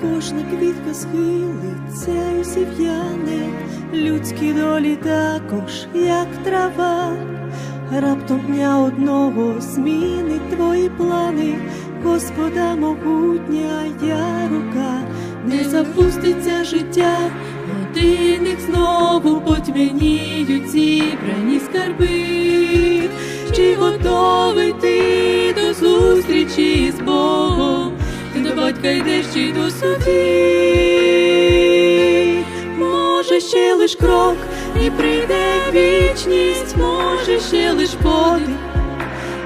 Кожна квітка схилиться і зів'яне, людські долі також, як трава. Раптом дня одного змінить твої плани, Господа могутня я рука, не запуститься життя, годинник знову потьмяніють зібрані скарби. Чи готовий ти до зустрічі з Богом? Ти до батька йдеш чи до судді? Може ще лиш крок і прийде вічність, може ще лиш подих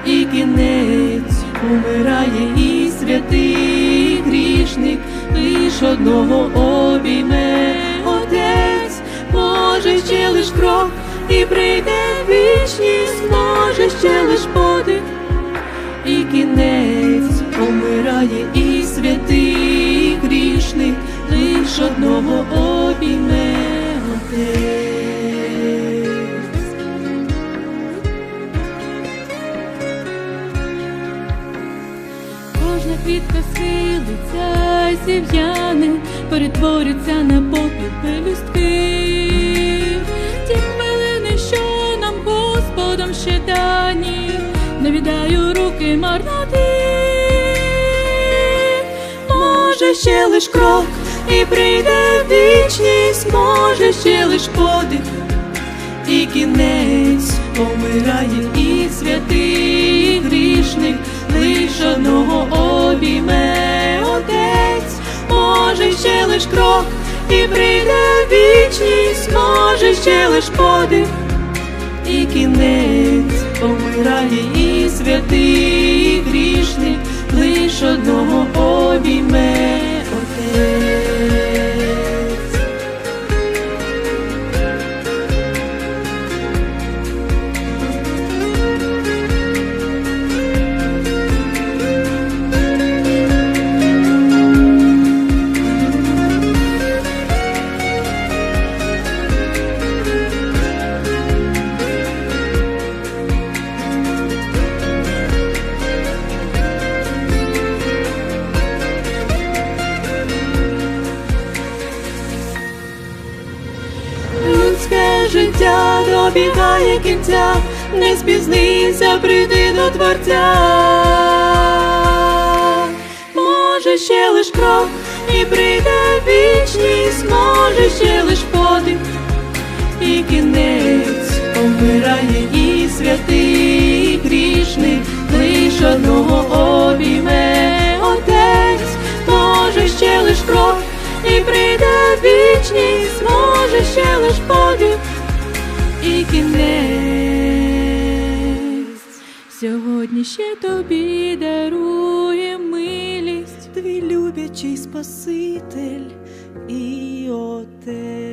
і кінець умирає і святий грішник, лиш одного обійме. Отець, може ще лиш крок і прийде вічність, може ще лиш подих. І кінець. Помирає і святий грішник, лиш одного обійме Кожна квітка схилиться, зів'яне, перетвориться на попіл пелюстки. Ті хвилини, що нам Господом ще дані, не віддаю руки марноти. Може ще лиш крок і прийде вічність, може ще лиш подих і кінець помирає і святий грішник, лиш одного обійме отець, може ще лиш крок і прийде вічність, може ще лиш подих і кінець. Помирає і святий добігає кінця, не спізнися, прийди до Творця. Може ще лиш крок і прийде вічність, може ще лиш подих. І кінець помирає і святий грішник, лиш одного обійме. Може ще лиш крок і прийде вічність, може ще лиш подих. і кінець. Сьогодні ще тобі дарує милість. Твій любячий Спаситель і Отець.